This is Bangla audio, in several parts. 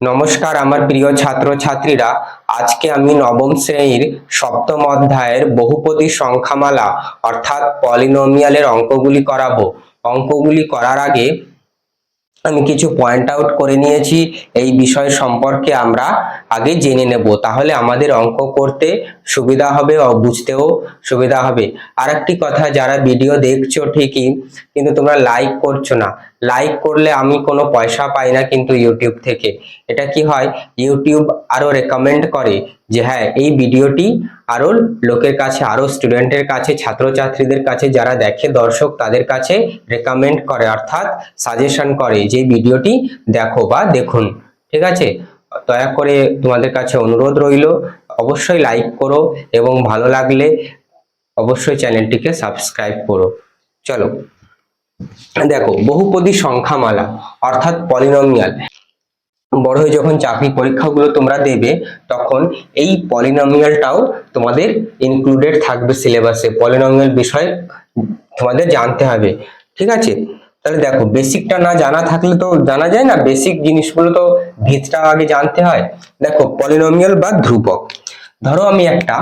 নমস্কার, আমার প্রিয় ছাত্র ছাত্রীরা আজকে আমি নবম শ্রেণির সপ্তম অধ্যায়ের বহুপদী সংখ্যামালা, অর্থাৎ পলিনোমিয়ালের অঙ্কগুলি করাবো। অঙ্কগুলি করার আগে আমি কিছু পয়েন্ট আউট করে নিয়েছি, এই বিষয় সম্পর্কে আমরা আগে জেনে নেব। তাহলে আমাদের অঙ্ক করতে সুবিধা হবে ও বুঝতেও সুবিধা হবে। আর একটি কথা, যারা ভিডিও দেখছ ঠিকই, কিন্তু তোমরা লাইক করছ না লাইক করলে আমি কোনো পয়সা পাই না কিন্তু ইউটিউব থেকে। এটা কি হয়? ইউটিউব আরও রেকমেন্ড করে যে হ্যাঁ এই ভিডিওটি আরও লোকের কাছে আরও স্টুডেন্টের কাছে, ছাত্রছাত্রীদের কাছে যারা দেখে দর্শক তাদের কাছে রেকমেন্ড করে, অর্থাৎ সাজেশন করে যে ভিডিওটি দেখো বা দেখুন। ঠিক আছে? দয়া করে তোমাদের কাছে অনুরোধ রইল, অবশ্যই লাইক করো এবং ভালো লাগলে অবশ্যই চ্যানেলটিকে সাবস্ক্রাইব করো। চলো। দেখো, বহুপদী সংখ্যামালা, অর্থাৎ পলিনোমিয়াল। বড় হয়ে যখন চাকরি পরীক্ষাগুলো তোমরা দেবে, তখন এই পলিনোমিয়ালটাও তোমাদের ইনক্লুডেড থাকবে সিলেবাসে পলিনোমিয়াল বিষয় তোমাদের জানতে হবে। ঠিক আছে? তাহলে দেখো বেসিকটা না জানা থাকলে তো জানা যায় না বেসিক জিনিসগুলো তো ভিতটা আগে জানতে হয়। দেখো, পলিনোমিয়াল বা ধ্রুবক। ধরো আমি একটা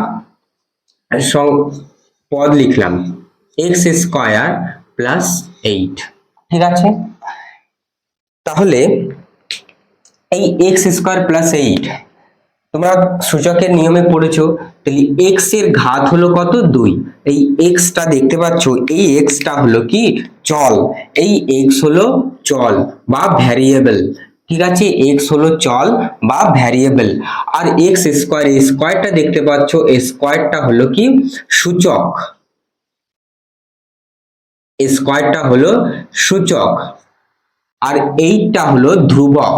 পদ লিখলাম। এক্স স্কয়ার প্লাস এইট ঠিক আছে? তাহলে এই এক্স স্কোয়ার প্লাস এইট তোমরা সূচকের নিয়মে পড়েছো তাহলে এক্সের ঘাত হলো কত? দুই। এই এক্সটা দেখতে পাচ্ছ এই এক্সটা হলো কি? চল। এই এক্স হলো চল বা ভ্যারিয়েবল ঠিক আছে? এক্স হলো চল বা ভ্যারিয়েবল আর এক্স স্কোয়ার স্কোয়ারটা দেখতে পাচ্ছ স্কোয়ারটা হলো কি? সূচক। স্কোয়ারটা হলো সূচক আর এইটা হলো ধ্রুবক,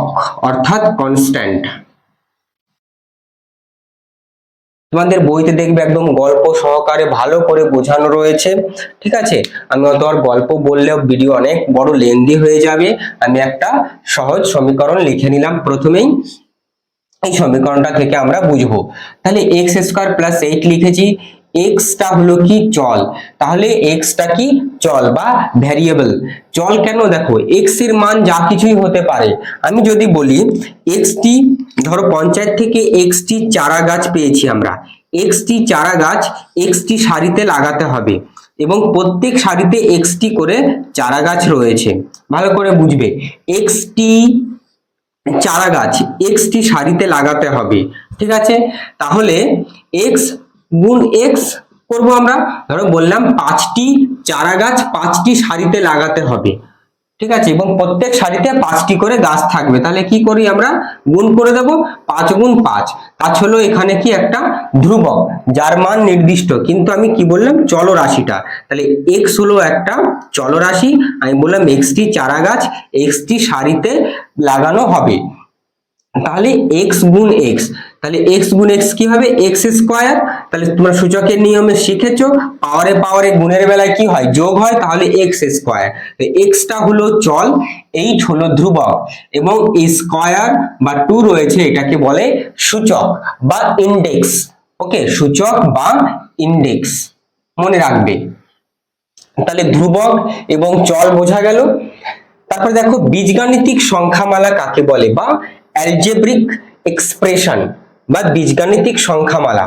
অর্থাৎ কনস্ট্যান্ট তোমাদের বইতে দেখবে একদম গল্প সহকারে ভালো করে বোঝানো রয়েছে, ঠিক আছে? আমি অত আর গল্প বললেও ভিডিও অনেক বড় লেন্দি হয়ে যাবে। আমি একটা সহজ সমীকরণ লিখে নিলাম প্রথমেই। এই সমীকরণটা থেকে আমরা বুঝব। তাহলে এক্স স্কোয়ার প্লাস এইট লিখেছি। এক্সটা হলো কি চল? তাহলে এক্সটা কি চল বা ভ্যারিয়েবল চল কেন দেখো এক্সের মান যা কিছুই হতে পারে। আমি যদি বলি এক্সটি ধরো পঞ্চায়েত থেকে এক্সটি চারা গাছ পেয়েছি আমরা। এক্সটি চারা গাছ এক্সটি সারিতে লাগাতে হবে। এবং প্রত্যেক সারিতে এক্সটি করে চারা গাছ রয়েছে। ভালো করে বুঝবে। এক্সটি চারা গাছ এক্সটি সারিতে লাগাতে হবে। ঠিক আছে? তাহলে এক্স গুণ এক্স করব আমরা। ধরো বললাম পাঁচটি চারা গাছ পাঁচটি সারিতে লাগাতে হবে। ঠিক আছে? এবং প্রত্যেক সারিতে পাঁচটি করে গাছ থাকবে। তাহলে কি করি আমরা? গুণ করে দেব, পাঁচ গুণ পাঁচ। পাঁচ হলো এখানে কি একটা ধ্রুবক, যার মান নির্দিষ্ট। কিন্তু আমি কি বললাম? চলরাশিটা। তাহলে এক্স হলো একটা চলরাশি। আমি বললাম এক্সটি চারা গাছ এক্সটি সারিতে লাগানো হবে। তাহলে এক্স গুণ এক্স তাহলে এক্স গুণ এক্স কি হবে? এক্স স্কোয়ার তাহলে তোমরা সূচকের নিয়মে শিখেছো পাওয়ারে পাওয়ারে গুণের বেলায় কি হয়? যোগ হয়, তাহলে এক্স স্কোয়ার এক্সটা হলো চল এইট হলো ধ্রুবক, এবং স্কোয়ার বা টু রয়েছে, এটাকে বলে সূচক বা ইন্ডেক্স ওকে সূচক বা ইন্ডেক্স মনে রাখবে। তাহলে ধ্রুবক এবং চল বোঝা গেল। তারপর দেখো, বীজগাণিতিক সংখ্যামালা কাকে বলে? বা অ্যালজেব্রিক এক্সপ্রেশন বা বীজগাণিতিক সংখ্যামালা।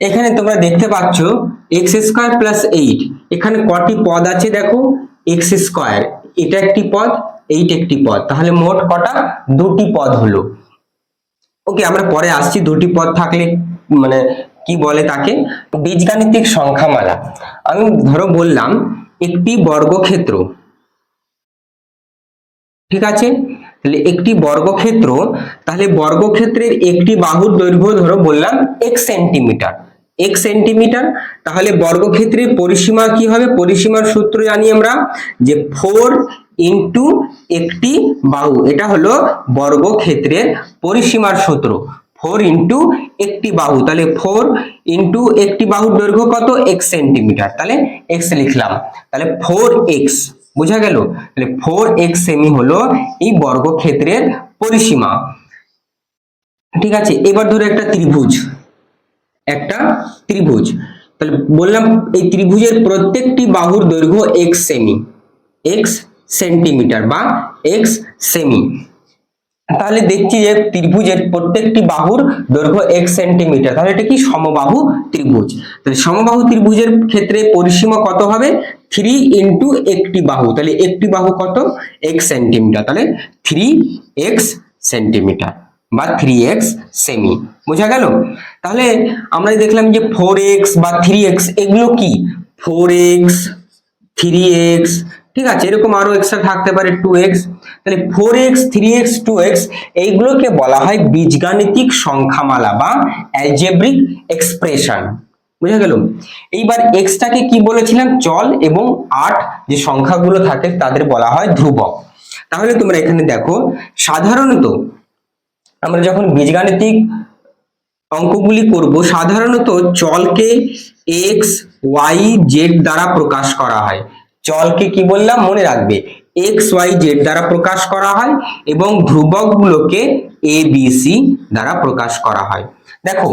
এখানে তোমরা দেখতে পাচ্ছ এক্স স্কোয়ার প্লাস এইট এখানে কটি পদ আছে দেখো? এক্স স্কোয়ার এটা একটি পদ এইট একটি পদ। তাহলে মোট কটা? দুটি পদ হলো। ওকে আমরা পরে আসছি দুটি পদ থাকলে মানে কি বলে তাকে? বীজগাণিতিক সংখ্যামালা। আমি ধরো বললাম, একটি বর্গক্ষেত্র। ঠিক আছে? তাহলে একটি বর্গক্ষেত্র, তাহলে বর্গক্ষেত্রের একটি বাহুর দৈর্ঘ্য ধরো বললাম এক সেন্টিমিটার এক সেন্টিমিটার তাহলে বর্গক্ষেত্রের পরিসীমা কি হবে? পরিসীমার সূত্র জানি আমরা যে ফোর ইন্টু একটি বাহু, এটা হলো বর্গক্ষেত্রের পরিসীমার সূত্র। ফোর ইন্টু একটি বাহু, তাহলে ফোর ইন্টু একটি বাহুর দৈর্ঘ্য কত? এক্স সেন্টিমিটার তাহলে এক্স লিখলাম। তাহলে ফোর এক্স বোঝা গেল? তাহলে ফোর এক্স সেমি হলো এই বর্গক্ষেত্রের পরিসীমা। ঠিক আছে, এবার ধরো একটা ত্রিভুজ। একটা ত্রিভুজ। তাহলে বললাম এই ত্রিভুজের প্রত্যেকটি বাহুর দৈর্ঘ্য এক্স সেমি এক্স সেন্টিমিটার বা এক্স সেমি তাহলে দেখছি যে ত্রিভুজের প্রত্যেকটি বাহুর দৈর্ঘ্য এক সেন্টিমিটার তাহলে এটা কি সমবাহু ত্রিভুজ? তাহলে সমবাহু ত্রিভুজের ক্ষেত্রে পরিসীমা কত হবে? থ্রি ইন্টু একটি বাহু, তাহলে একটি বাহু কত? এক সেন্টিমিটার তাহলে থ্রি এক্স সেন্টিমিটার বা থ্রি এক্স সেমি বোঝা গেল? তাহলে আমরা দেখলাম যে ফোর এক্স বা থ্রি এক্স এগুলো কি? ফোর এক্স থ্রি এক্স ঠিক আছে? এরকম আরও এক্সট্রা থাকতে পারে টু এক্স তাহলে four x three x two x এইগুলোকে বলা হয় বীজগাণিতিক সংখ্যামালা বা অ্যালজেব্রিক এক্সপ্রেশন বুঝা গেল? এইবার এক্সটাকে কি বলেছিলাম? চল এবং আট যে সংখ্যাগুলো থাকে তাদের বলা হয় ধ্রুবক। তাহলে তোমরা এখানে দেখো, সাধারণত আমরা যখন বীজগাণিতিক অঙ্কগুলি করব, সাধারণত চলকে এক্স ওয়াই জেড দ্বারা প্রকাশ করা হয়। চলকে কি বললাম? মনে রাখবে এক্স ওয়াই জেড দ্বারা প্রকাশ করা হয় এবং ধ্রুবকগুলোকে এ বি সি দ্বারা প্রকাশ করা হয়। দেখো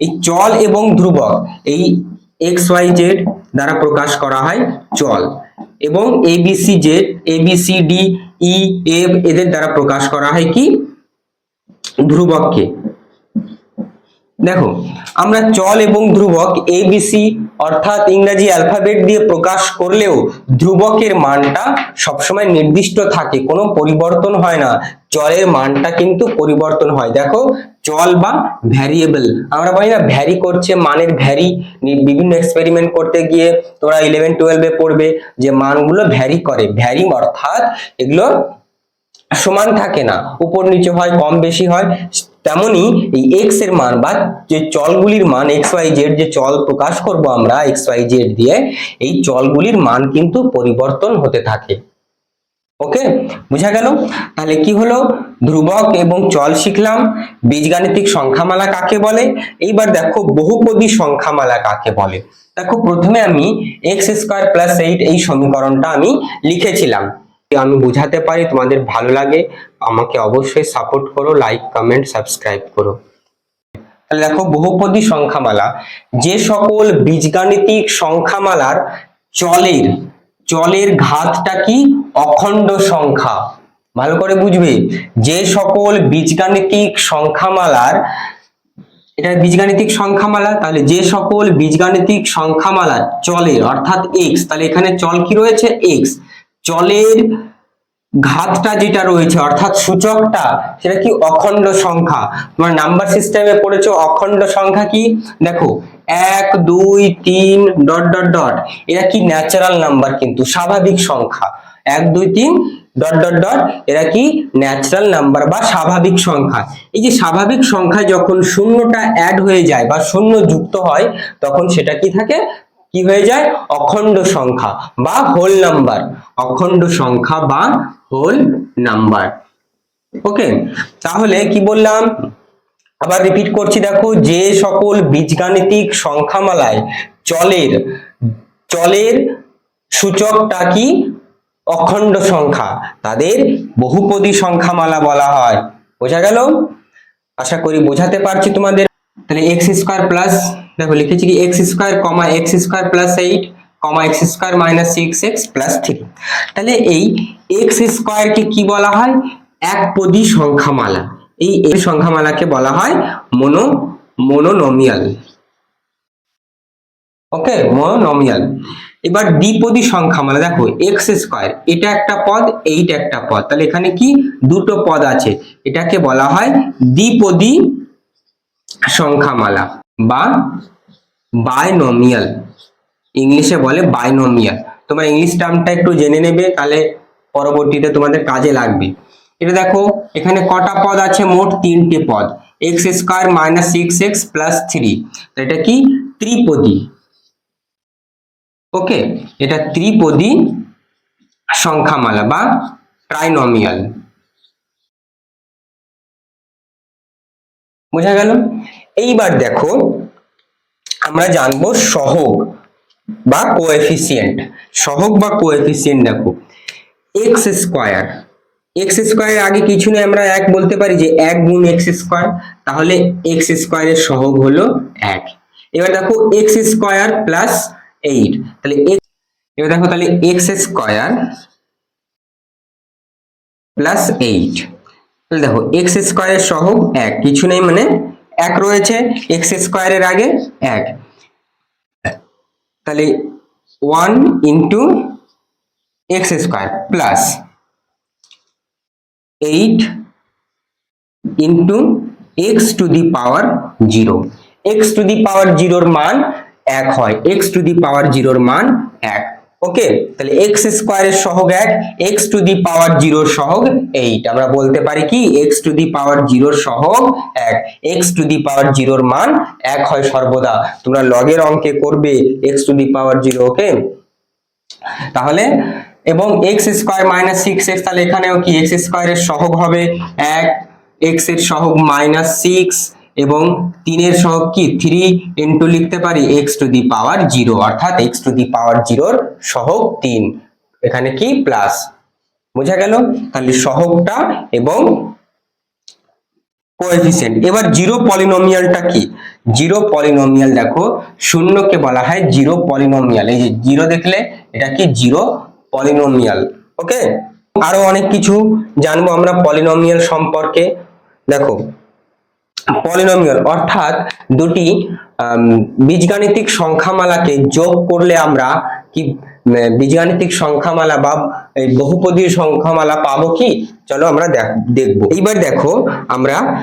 এই চল এবং ধ্রুবক, এই এক্স ওয়াই জেড দ্বারা প্রকাশ করা হয় চল এবং a b c z a b c d e f এদের দ্বারা প্রকাশ করা হয় কি? ধ্রুবককে। দেখো, আমরা চল এবং ধ্রুবক এবিসি অর্থাৎ ইংরেজি অ্যালফাবেট দিয়ে প্রকাশ করলেও ধ্রুবকের মানটা সবসময় নির্দিষ্ট থাকে, কোনো পরিবর্তন হয় না। চলের মানটা কিন্তু পরিবর্তন হয়। দেখো, চল বা ভ্যারিয়েবল আমরা বলি না ভ্যারি করছে, মানের ভ্যারি বিভিন্ন এক্সপেরিমেন্ট করতে গিয়ে তোমরা ইলেভেন টুয়েলভে পড়বে যে মানগুলো ভ্যারি করে। ভ্যারি অর্থাৎ এগুলো সমান থাকে না। উপর নিচে হয়, কম বেশি হয়। তেমনি এই এক্সের মান বা যে চলগুলির মান এক্স ওয়াই জেড যে চল প্রকাশ করব আমরা এক্স ওয়াই জেড দিয়ে, এই চলগুলির মান কিন্তু পরিবর্তন হতে থাকে। ওকে বুঝা গেল? তাহলে কি হলো? ধ্রুবক এবং চল শিখলাম। বীজগাণিতিক সংখ্যামালা কাকে বলে? এইবার দেখো বহুপদী সংখ্যামালা কাকে বলে। দেখো প্রথমে আমি এক্স স্কোয়ার প্লাস এইট এই সমীকরণটা আমি লিখেছিলাম। আমি বুঝাতে পারি তোমাদের ভালো লাগে, আমাকে অবশ্যই সাপোর্ট করো লাইক কমেন্ট সাবস্ক্রাইব করো। তাহলে দেখো, বহুপদী সংখ্যামালা। যে সকল বীজগাণিতিক সংখ্যামালার চলের চলের ঘাতটা কি? অখণ্ড সংখ্যা। ভালো করে বুঝবে? যে সকল বীজগাণিতিক সংখ্যামালার, এটা বীজগাণিতিক সংখ্যামালা? তাহলে যে সকল বীজগাণিতিক সংখ্যামালা চলের, অর্থাৎ এক্স তাহলে এখানে চল কি রয়েছে? এক্স চলের ঘাতটা যেটা রয়েছে, অর্থাৎ সূচকটা, সেটা কি অখণ্ড সংখ্যা? তোমার নাম্বার সিস্টেমে পড়েছো অখণ্ড সংখ্যা কি? দেখো, এক, দুই, তিন ডট ডট ডট এরা কি ন্যাচারাল নাম্বার কিন্তু, স্বাভাবিক সংখ্যা। এক, দুই, তিন ডট ডট ডট এরা কি ন্যাচারাল নাম্বার বা স্বাভাবিক সংখ্যা। এই যে স্বাভাবিক সংখ্যা যখন শূন্যটা অ্যাড হয়ে যায় বা শূন্য যুক্ত হয়, তখন সেটা কি থাকে? কি হয়ে যায়? অখণ্ড সংখ্যা বা হোল নাম্বার অখণ্ড সংখ্যা বা হোল নাম্বার ওকে তাহলে কি বললাম? আবার রিপিট করছি, দেখো, যে সকল বীজগাণিতিক সংখ্যামালায় চলের চলের সূচকটা কি? অখণ্ড সংখ্যা। তাদের বহুপদী সংখ্যামালা বলা হয়। বোঝা গেল? আশা করি বোঝাতে পারছি তোমাদের তাহলে এক্স স্কোয়ার প্লাস দেখো লিখেছি কি x square comma x square plus eight comma x square minus six x plus three তাহলে এই এক্স স্কোয়ারকে কি বলা হয়? এক একপদী সংখ্যামালা। এই সংখ্যামালাকে বলা হয় মনো মোনোনোমিয়াল ওকে মোনোনোমিয়াল এবার দ্বিপদী সংখ্যামালা, দেখো এক্স স্কোয়ার এটা একটা পদ এইট একটা পদ। তাহলে এখানে কি? দুটো পদ আছে। এটাকে বলা হয় দ্বিপদী সংখ্যামালা বা বাইনোমিয়াল ইংলিশে বলে বাইনোমিয়াল তোমরা ইংলিশ টার্মটা একটু জেনে নেবে, তাহলে পরবর্তীতে তোমাদের কাজে লাগবে। এটা দেখো, এখানে কটা পদ আছে? মোট তিনটে পদ। X square minus six x plus three এটা কি? ত্রিপদী। ওকে এটা ত্রিপদী সংখ্যামালা বা ট্রাইনোমিয়াল বোঝা গেল? এইবার দেখো, আমরা জানব সহগ বা কোএফিসিয়েন্ট সহগ বা কোএফিসিয়েন্ট দেখো। এক্স স্কোয়ার এক্স স্কোয়ার আগে কিছু নেই, আমরা এক বলতে পারি যে এক গুণ এক্স স্কোয়ার তাহলে এক্স স্কোয়ারের সহগ হলো এক। এবার দেখো এক্স স্কোয়ার প্লাস এইট তাহলে এবার দেখো তাহলে এক্স স্কোয়ার প্লাস এইট দেখো এক্স স্কোয়ারের সহগ এক, কিছু নেই মানে এক রয়েছে এক্স স্কোয়ারের আগে এক। তাহলে one into x square plus eight into x to the power zero x to the power জিরোর মান এক হয় এক্স টু দি পাওয়ার জিরোর মান এক। ওকে তাহলে এক্স স্কোয়ারের সহগ এক এক্স টু দি পাওয়ার জিরোর সহগ এইট আমরা বলতে পারি কি? এক্স টু দি পাওয়ার জিরোর সহগ এক। এক্স টু দি পাওয়ার জিরোর মান এক হয় সর্বদা। তোমরা লগের অঙ্কে করবে x to the power zero okay তাহলে, এবং x square minus six x তাহলে এখানেও কি? এক্স স্কোয়ারের সহগ হবে এক এক্সের সহগ মাইনাস সিক্স এবং তিনের সহগ কি? থ্রি ইন্টু লিখতে পারি x to the power zero অর্থাৎ এক্স টু দি পাওয়ার জিরোর সহগ তিন। এখানে কি? প্লাস বোঝা গেল? তাহলে সহগটা এবং কোএফিসিয়েন্ট এবার জিরো পলিনোমিয়ালটা কি? জিরো পলিনোমিয়াল দেখো, শূন্যকে বলা হয় জিরো পলিনোমিয়াল এই যে জিরো দেখলে এটা কি? জিরো পলিনোমিয়াল ওকে আরও অনেক কিছু জানব আমরা পলিনোমিয়াল সম্পর্কে। দেখো পলিনোমিয়াল, অর্থাৎ দুটি বীজগাণিতিক সংখ্যামালাকে যোগ করলে আমরা কি বীজগাণিতিক সংখ্যামালা বা বহুপদী সংখ্যামালা পাবো কি? চলো আমরা দেখ- দেখব। এইবার দেখো, আমরা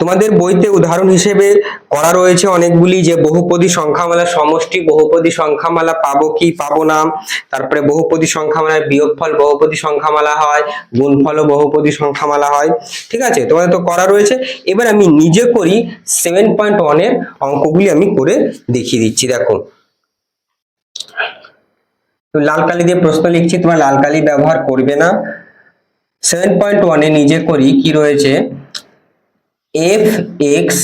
তোমাদের বইতে উদাহরণ হিসেবে করা রয়েছে অনেকগুলি যে বহুপদী সংখ্যামালা, সমষ্টি বহুপদী সংখ্যামালা, পাবো কি, পাবো না তারপরে বহুপদী সংখ্যামালার বিয়োগফল বহুপদী সংখ্যামালা হয়, গুণফলও বহুপদী সংখ্যামালা হয়, ঠিক আছে? তোমাদের তো করা রয়েছে। এবার আমি নিজে করি সেভেন পয়েন্ট ওয়ানের অঙ্কগুলি আমি করে দেখিয়ে দিচ্ছি, দেখো। লাল কালি দিয়ে প্রশ্ন লিখছি, তোমরা লাল কালি ব্যবহার করবে না। সেভেন পয়েন্ট ওয়ানে নিজে করি, কি রয়েছে? F x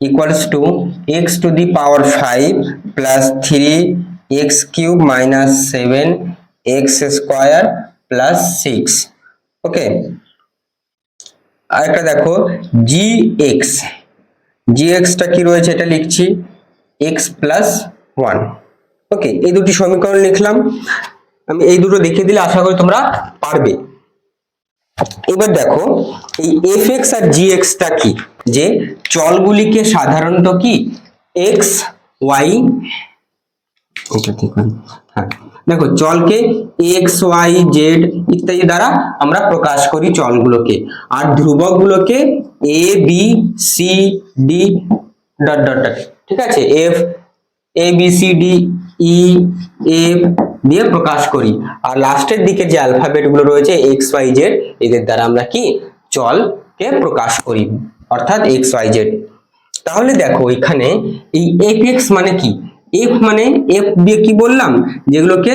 equals to x to the power 5 plus 3 x cube minus 7 x square plus 6 okay আরেকটা দেখো gx gx টা কি রয়েছে এটা লিখছি, x plus 1 ওকে এই দুটি সমীকরণ লিখলাম। আমি এই দুটো দেখিয়ে দিলে আশা করি তোমরা পারবে। এবার দেখো, এই এফ এক্স আর জি টা কি? যে চলগুলিকে সাধারণত কি? X y. হ্যাঁ দেখো, চলকে এক্স ওয়াই জেড ইত্যাদি দ্বারা আমরা প্রকাশ করি চলগুলোকে। আর ধ্রুবকগুলোকে a b c d dot dot dot ঠিক আছে? F a b c d e f দিয়ে প্রকাশ করি। আর লাস্টের দিকে যে অ্যালফাবেটগুলো রয়েছে এক্স ওয়াই জেড এদের দ্বারা আমরা কি চলকে প্রকাশ করি। অর্থাৎ এক্স ওয়াই জেড তাহলে দেখো এখানে এই এফ এক্স মানে কি? এফ মানে এফ দিয়ে কি বললাম? যেগুলোকে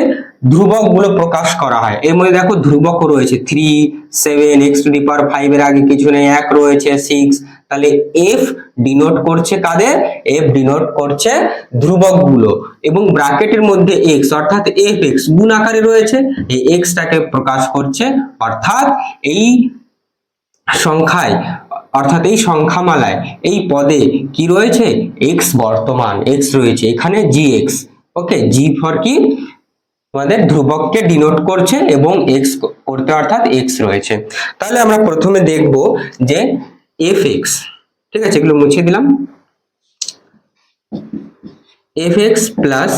ধ্রুবকগুলো প্রকাশ করা হয়। এর মধ্যে দেখো ধ্রুবক রয়েছে three seven x to the power five এর আগে কিছু নেই, এক রয়েছে সিক্স তাহলে এফ ডিনোট করছে কাদের? এফ ডিনোট করছে ধ্রুবকগুলো এবং ব্র্যাকেটের মধ্যে এক্স অর্থাৎ এফ এক্স গুণ আকারে রয়েছে, এই এক্সটাকে প্রকাশ করছে, অর্থাৎ এই সংখ্যায়, অর্থাৎ এই সংখ্যামালায়, এই পদে কি রয়েছে? এক্স বর্তমান এক্স রয়েছে, এখানে জি এক্স ওকে জি ফর কি? আমাদের ধ্রুবককে ডিনোট করছে এবং এক্স করতে অর্থাৎ এক্স রয়েছে। তাহলে আমরা প্রথমে দেখব যে এফ এক্স ঠিক আছে, এগুলো মুছে দিলাম। F x plus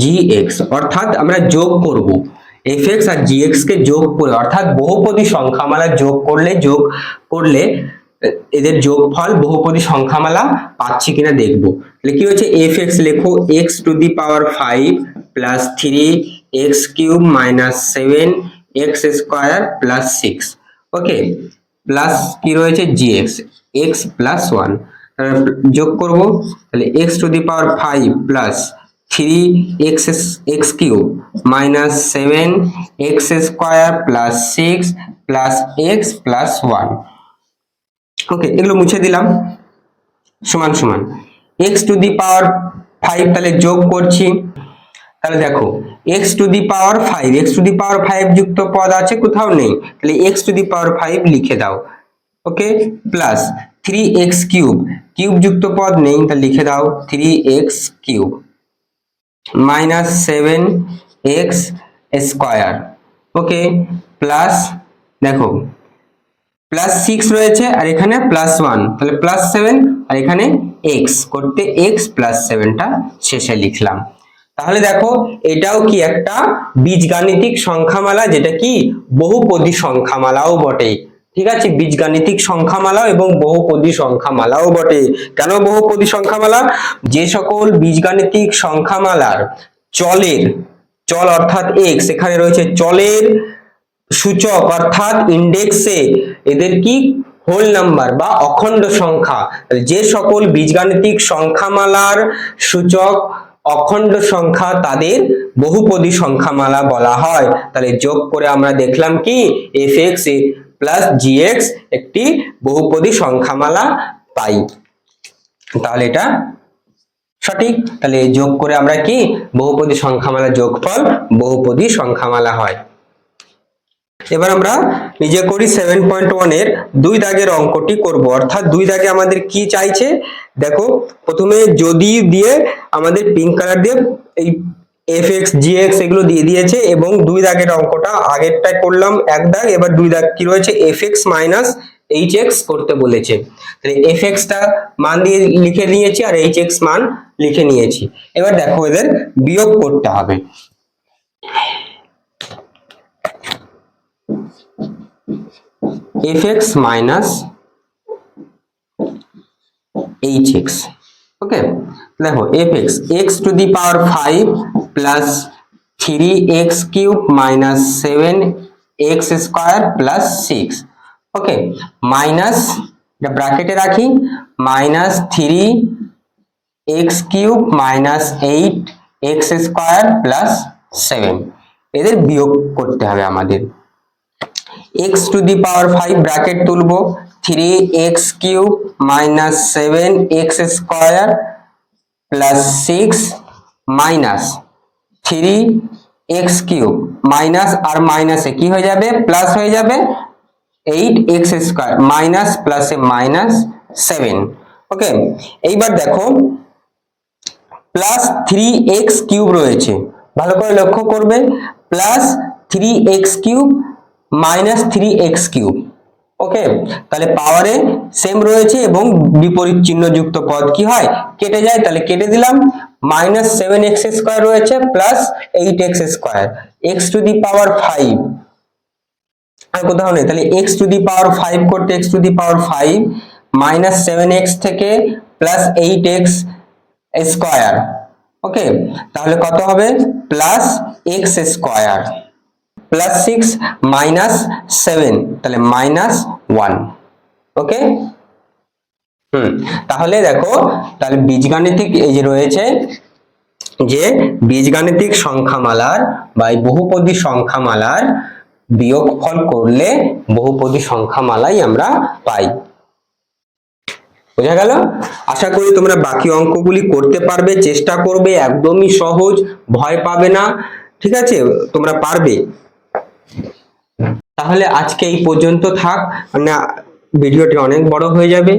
g x অর্থাৎ আমরা যোগ করব। এফ এক্স আর জি এক্স কে যোগ করে, অর্থাৎ বহুপদী সংখ্যামালা যোগ করলে যোগ করলে এদের যোগফল বহুপদী সংখ্যামালা পাচ্ছি কিনা দেখব। তাহলে কি হচ্ছে এফ এক্স লেখো x to the power five plus three x cube minus seven x square plus six okay plus কি রয়েছে? G x x plus one যোগ করব। তাহলে x to the power five plus three x x cube minus seven x square plus six plus x plus one okay এগুলো মুছে দিলাম। সমান সমান। X to the power five তাহলে যোগ করছি। তাহলে দেখো x to the power five x to the power five যুক্ত পদ আছে কোথাও নেই, তাহলে x to the power five লিখে দাও okay plus three x cube cube যুক্ত পদ নেই, তাহলে লিখে দাও three x cube minus seven x square okay plus দেখো প্লাস সিক্স রয়েছে, আর এখানে প্লাস ওয়ান তাহলে প্লাস সেভেন আর এখানে এক্স করতে এক্স প্লাস সেভেনটা শেষে লিখলাম। তাহলে দেখো, এটাও কি একটা বীজগাণিতিক সংখ্যামালা, যেটা কি? বহুপদী সংখ্যামালাও বটে। ঠিক আছে? বীজগাণিতিক সংখ্যামালা এবং বহুপদী সংখ্যামালাও বটে। কেন বহুপদী সংখ্যামালা? যে সকল বীজগাণিতিক সংখ্যামালার চলের, চল অর্থাৎ এক্স এখানে রয়েছে চলের সূচক অর্থাৎ ইন্ডেক্সে এদের কি? হোল নাম্বার বা অখণ্ড সংখ্যা। যে সকল বীজগাণিতিক সংখ্যামালার সূচক অখণ্ড সংখ্যা তাদের বহুপদী সংখ্যামালা বলা হয়। তাহলে যোগ করে আমরা দেখলাম কি? F x plus g x একটি বহুপদী সংখ্যামালা পাই। তাহলে এটা সঠিক। তাহলে যোগ করে আমরা কি? বহুপদী সংখ্যামালা যোগফল বহুপদী সংখ্যামালা হয়। এবার আমরা নিজে করি সেভেন পয়েন্ট এর দুই দাগের অঙ্কটি করব। অর্থাৎ দুই দাগে আমাদের কি চাইছে? দেখো, প্রথমে যদি দিয়ে আমাদের পিঙ্ক কালার দিয়ে এই এফ এক্স জি এক্স এগুলো দিয়ে দিয়েছে এবং দুই দাগের অঙ্কটা আগেরটায় করলাম এক দাগ, এবার দুই দাগ কি রয়েছে? F x minus h x করতে বলেছে। তাহলে এফ এক্সটা মান দিয়ে লিখে নিয়েছি আর এইচ এক্স মান লিখে নিয়েছি। এবার দেখো এদের বিয়োগ করতে হবে। Fx minus hx ওকে দেখো, fx, x to the power 5 plus 3x cube minus 7x square plus 6 okay minus এটা ব্র্যাকেটে রাখি minus three x cube minus eight x square plus seven এদের বিয়োগ করতে হবে আমাদের। X to the power five bracket তুলবো। Three x cube minus seven x square plus six minus three x cube minus আর মাইনাসে কি হয়ে যাবে? প্লাস হয়ে যাবে এইট এক্স স্কোয়ার মাইনাস প্লাসে মাইনাস সেভেন ওকে এইবার দেখো প্লাস থ্রি এক্স কিউব রয়েছে। ভালো করে লক্ষ্য করবে। Plus three x cube minus three x cube okay তাহলে পাওয়ারে সেম রয়েছে এবং বিপরীত চিহ্নযুক্ত পদ কি হয়? কেটে যায়, তাহলে কেটে দিলাম মাইনাস সেভেন এক্স স্কোয়ার রয়েছে plus eight x square x to the power five আর কোথাও নেই, তাহলে x to the power five করতে x to the power five minus seven x থেকে plus eight x square okay তাহলে কত হবে? Plus x square plus six minus seven তাহলে মাইনাস ওয়ান ওকে হুম, তাহলে দেখো, তাহলে বীজগাণিতিক এই যে রয়েছে, যে বীজগাণিতিক সংখ্যামালার বা এই বহুপদী সংখ্যামালার বিয়োগফল করলে বহুপদী সংখ্যামালাই আমরা পাই। বোঝা গেল? আশা করি তোমরা বাকি অঙ্কগুলি করতে পারবে, চেষ্টা করবে, একদমই সহজ, ভয় পাবে না। ঠিক আছে? তোমরা পারবে। তাহলে আজকে এই পর্যন্ত থাক। মানে ভিডিওটি অনেক বড় হয়ে যাবে